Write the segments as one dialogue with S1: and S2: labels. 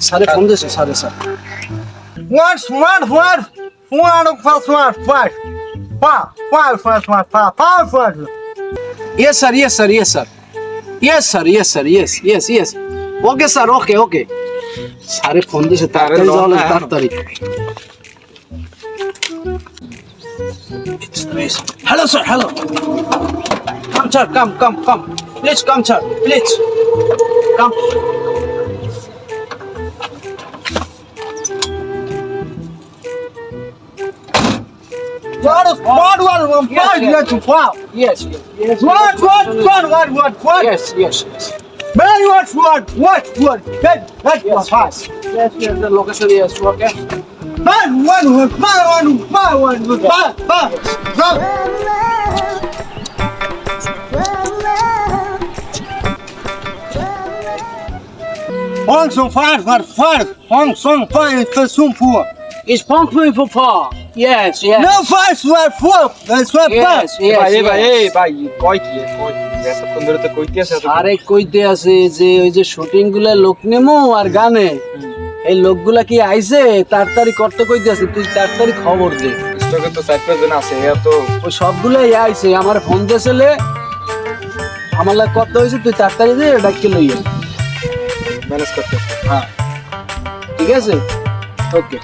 S1: সাড়ে পঞ্চাশ সাড়ে
S2: সাত মার মার মার মার পাঁচ মার পাঁচ পা পাঁচ পাঁচ মার পা পাঁচ
S1: পাঁচ yes sir yes sir yes sir yes sir yes sir yes yes yes okay sir okay okay সাড়ে পঞ্চাশে তাড়াতাড়ি তাহলে তাড়াতাড়ি। Hello sir hello come, sir. Come, come, come. Please come, sir. Please.
S2: Come. What is what
S1: what
S2: what
S1: yes,
S2: yes.
S1: yes yes yes
S2: what what what what what what
S1: yes yes yes
S2: very that yes, was fast
S1: yes yes the location yes okay
S2: man one one man one man one man man five, five. One, song, five, five, five. One, song, five, five, song, four.
S1: Is punk me for far? Yes, yes.
S2: No, five, five, four. That's what, five.
S1: Yes, yes,
S3: ভাই ভাই
S1: yes.
S3: এই ভাই কয় কি কয় এতক্ষণ ধরে তো কইতে আছে
S1: আরে কইতে আছে যে ওই যে শুটিংগুলা লোক নেমো আর গানে এই লোকগুলা কি আইছে তাড়াতাড়ি করতে কইতে আছে তুই তাড়াতাড়ি খবর দে
S3: স্টকে তো চার পাঁচ আছে এ তো
S1: ওই সবগুলাই আইছে আমার ফোন দিয়েছিলে আমার লাগে কত হয়েছে তুই তাড়াতাড়ি দে ডাক্কে লই আয়।
S3: ম্যানেজ করতে
S1: হ্যাঁ। ঠিক আছে? ওকে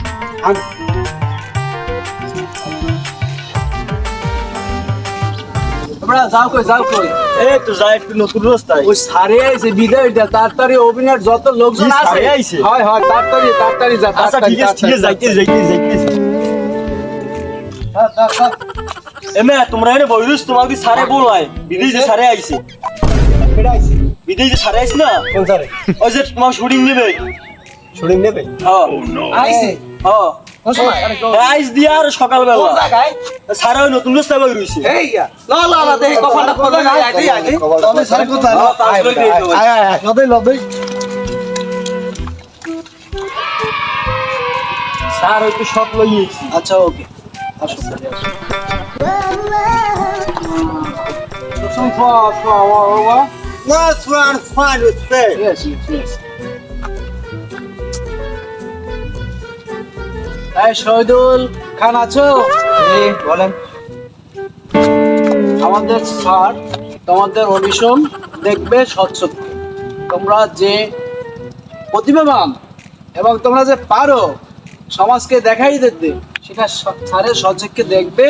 S1: তোমরা যাও কই যাও কই?
S4: এই তো যা একটু নতুন রাস্তায়
S1: ওই সারে আইছে বিদায়টা তাড়াতাড়ি অভিনয়ের যত লোকজন আছে
S4: আইছে?
S1: হয় হয় তাড়াতাড়ি তাড়াতাড়ি যা
S4: আচ্ছা ঠিক আছে ঠিক আছে যাইতে যাইতে যাইতে। এমে তোমরা এনে বইরুস তোমাকে সারে বলাই বিদেশ যে সারে আইছে।
S1: কেডা আইছে?
S4: বিদেশ যে সারে আইছে না
S1: কোন সারে?
S4: ওই যে তোমার শুটিং নেবে
S1: শুটিং নেবে?
S4: হ্যাঁ
S1: আইছে?
S4: হ্যাঁ
S1: কোন সময়? আরে কোন-
S4: আইস দিয়া আর সকালবেলা
S1: কোন জায়গায়?
S4: সারে ওই নতুন রাস্তায় বই রইছে
S1: এই। ল, ল, ল, দেখি কপালটা খুলবে না, দেখি, আয়,
S2: তবে স্যার কোথায়?
S4: হ্যাঁ।
S2: আয়, আয়, আয়, লবে, লবে।
S4: স্যার একটু
S1: আচ্ছা ওকে আসো আসো।
S2: One, five, with fair.
S1: Yes, yes, yes. এই শহীদুল খান আছো?
S3: বলেন।
S1: আমাদের স্যার তোমাদের অডিশন দেখবে স্বচ্ছ। তোমরা যে প্রতিভাবান এবং তোমরা যে পারো সমাজকে দেখাই দিতে সেটা স্যারের সচক্ষে দেখবে।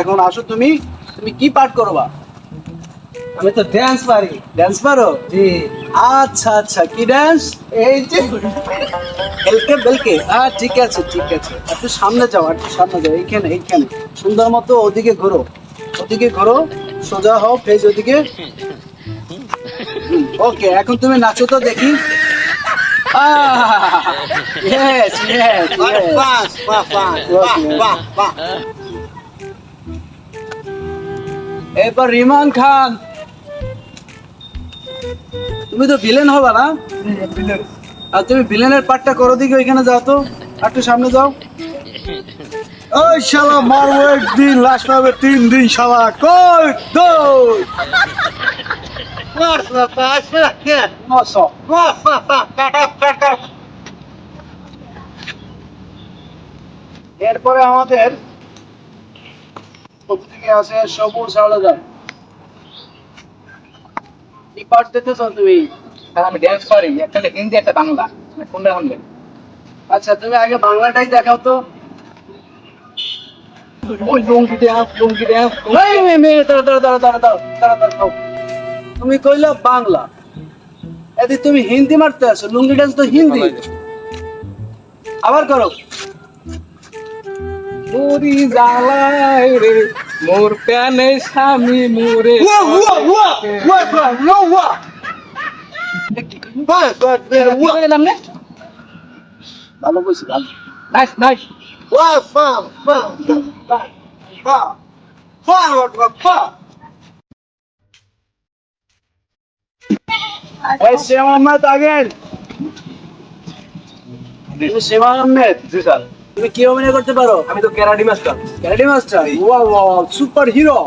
S1: এখন আসো তুমি তুমি কি পাঠ করবা?
S2: আমি তো ড্যান্স পারি।
S1: ড্যান্স পারো?
S2: জি।
S1: আচ্ছা আচ্ছা। কি ড্যান্স
S2: এই যে
S1: বেলকে বেলকে হ্যাঁ ঠিক আছে ঠিক আছে। একটু সামনে যাও একটু সামনে যাও। এইখানে এইখানে। সুন্দর মতো ওদিকে ঘোরো। ওদিকে ঘোরো। সোজা হও ফেজ ওদিকে। ওকে এখন তুমি নাচো তো দেখি। এরপর রিমান খান। তুমি তো ভিলেন হবা না? আর তুমি ভিলেনের পার্টটা করো দিকে ওইখানে যাও তো। একটু সামনে যাও।
S2: ওই শালা মারবো একদিন লাস্ট হবে তিন দিন শালা। কই? দৌড়।
S1: এরপরে আমাদের আছে সবুজ আলাদা। তুমি।
S3: আমি ড্যান্স পারি একটা হিন্দি, একটা বাংলা। কোনটা
S1: আচ্ছা তুমি আগে বাংলাটাই দেখাও তো। তুমি কইলা বাংলা। এদি তুমি হিন্দি মারতে আছো লুঙ্গি ডান্স তো হিন্দি। আবার করো।
S3: বুড়ি জ্বালায় রে। মোর প্যানে স্বামী মোরে
S1: ভালো বলছি ভালো।
S3: Nice nice.
S2: ওয়া
S1: ফা again. Ese Ahmed. তুমি কি অভিনয় করতে পারো
S3: আমি তো ক্যারাডি মাস্টার
S1: ক্যারাডি মাস্টার ওয়া ওয়া সুপার হিরো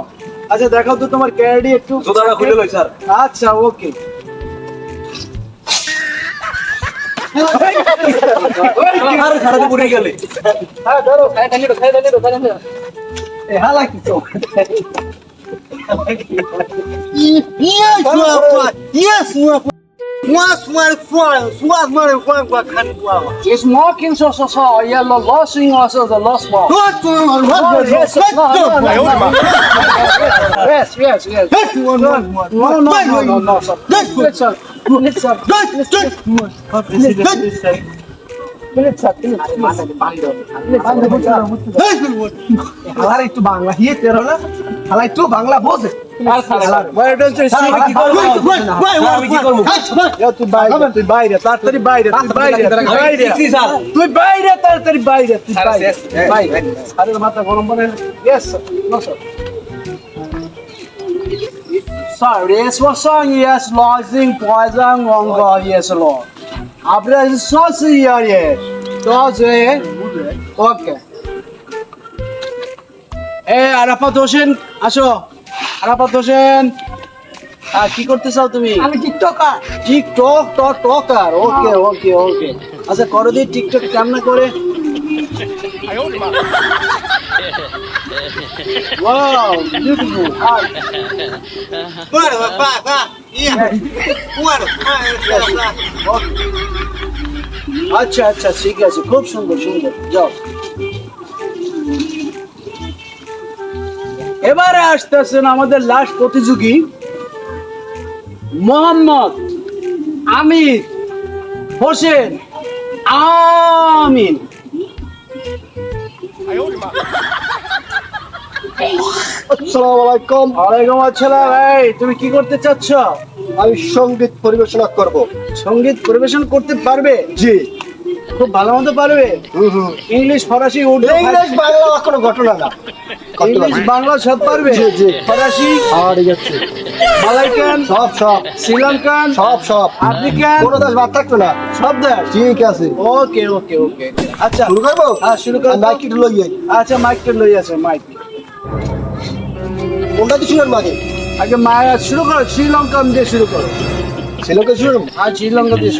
S1: আচ্ছা দেখাও তো তোমার ক্যারাডি একটু
S4: জোতাটা খুলে লই স্যার
S1: আচ্ছা ওকে
S2: Yes, yes, once my friend, once my friend was kind of He's
S1: mocking so so so, yeah, the lost thing
S2: was the
S1: lost one. What the what the yes, yes, yes, yes. That one, one, one. No, no, no, no, no, sir. That one, sir. Let's up. Let's up. Let's
S2: up. একটু বাংলা হিয়ে তেরো না হালাই একটু বাংলা বোঝে
S1: তুই বাইরে তুই বাইরে তাড়াতাড়ি বাইরে তুই বাইরে বাইরে তুই বাইরে তাড়াতাড়ি বাইরে তুই বাইরে আরে মাথা গরম বলে ইয়েস নসর Sorry, it's what song yes, losing poison on God, yes, Lord. After it's so serious, yes. Those, eh? Okay. Hey, Arafat Hoshin, Asho. Arafat Hossain? আর কি করতে চাও তুমি?
S2: আমি টিকটকার।
S1: টিকটক টক টকার? Okay okay okay. আচ্ছা করো দি TikTok কেমন করে. আচ্ছা আচ্ছা ঠিক আছে। খুব সুন্দর সুন্দর। যাও। এবারে আসতেছেন আমাদের লাস্ট প্রতিযোগী মোহাম্মদ আমির হোসেন আমিন।
S2: আসসালামু আলাইকুম।
S1: ওয়ালাইকুম আসসালাম। এই তুমি কি করতে চাচ্ছ?
S2: আমি সংগীত পরিবেশনা করব।
S1: সংগীত পরিবেশন করতে পারবে?
S2: জি।
S1: খুব ভালো মতো পারবে? ইংলিশ ফরাসি উর্দু
S2: ইংলিশ বাংলা কোনো ঘটনা না।
S1: ইংলিশ বাংলা সব পারবে। ফরাসি
S2: যাচ্ছে
S1: মালাইকান
S2: সব সব।
S1: শ্রীলঙ্কান
S2: সব সব।
S1: আফ্রিকান।
S2: কোনো দেশ বাদ থাকবে না।
S1: সব দেশ?
S2: ঠিক আছে।
S1: ওকে ওকে ওকে। আচ্ছা
S2: শুরু করব?
S1: হ্যাঁ শুরু করো তো।
S2: নাইকিট লই
S1: আচ্ছা মাইকটা লই আছে মাইক।
S2: কোনটা দিয়ে শুনেন মাঝে
S1: আগে মায়া শুরু করো শ্রীলঙ্কান দিয়ে শুরু করো।
S2: শ্রীলঙ্কা
S1: শুরু হ্যাঁ শ্রীলঙ্কা দিয়ে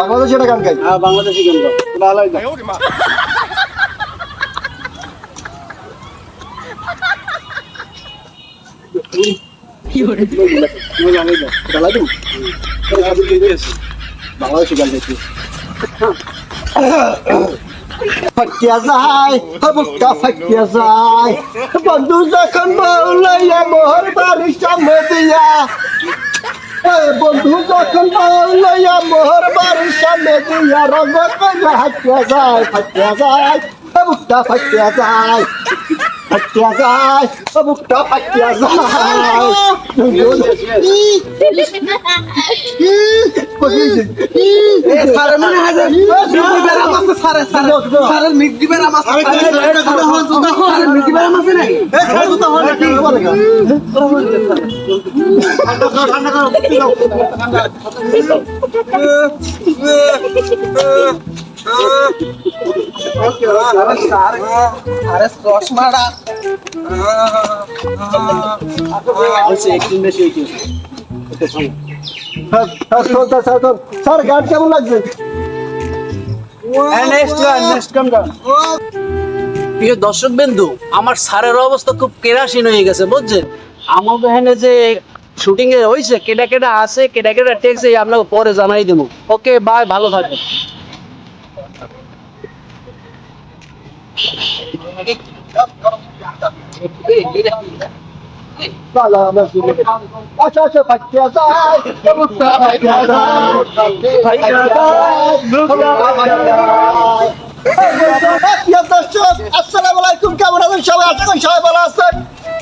S2: বাংলাদেশি গান গাই
S1: হ্যাঁ বাংলাদেশি গান গাই ভালো বাংলাদেশি গান গাইছি
S2: ফাটিয়া যায় বুকটা ফাটিয়া যায়। বন্ধু যখন বউলাইয়া মোহর বাড়ি সামনে দিয়া বন্ধু যখন বউলাইয়া মোহর বাড়ি সামনে দিয়া, রঙ কইরা হাটিয়া যায়, ফাটিয়া যায় বুকটা ফাটিয়া যায়। ফাটিয়া যায় বুকটা ফাটিয়া যায়। স্যার গান কেমন লাগছে
S1: প্রিয় দর্শক বিন্দু, আমার সারের অবস্থা খুব কেরাসীন হয়ে গেছে, বুঝছেন? আমাদের এখানে যে শুটিং এ হয়েছে কেটা কেটা আছে কেটা কেটা টেকছে আপনাকে পরে জানাই দেবো। ওকে বাই ভালো থাকবেন।
S2: আচ্ছা আচ্ছা ফাটিয়া যায় ফাটিয়া যায় ফাটিয়া যায় সবাই ভালো আছেন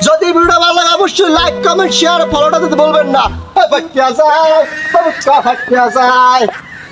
S2: যদি ভিডিও ভালো লাগে অবশ্যই লাইক কমেন্ট শেয়ার ফলোটা দিতে বলবেন না ফাটিয়া যায় ফাটিয়া যায়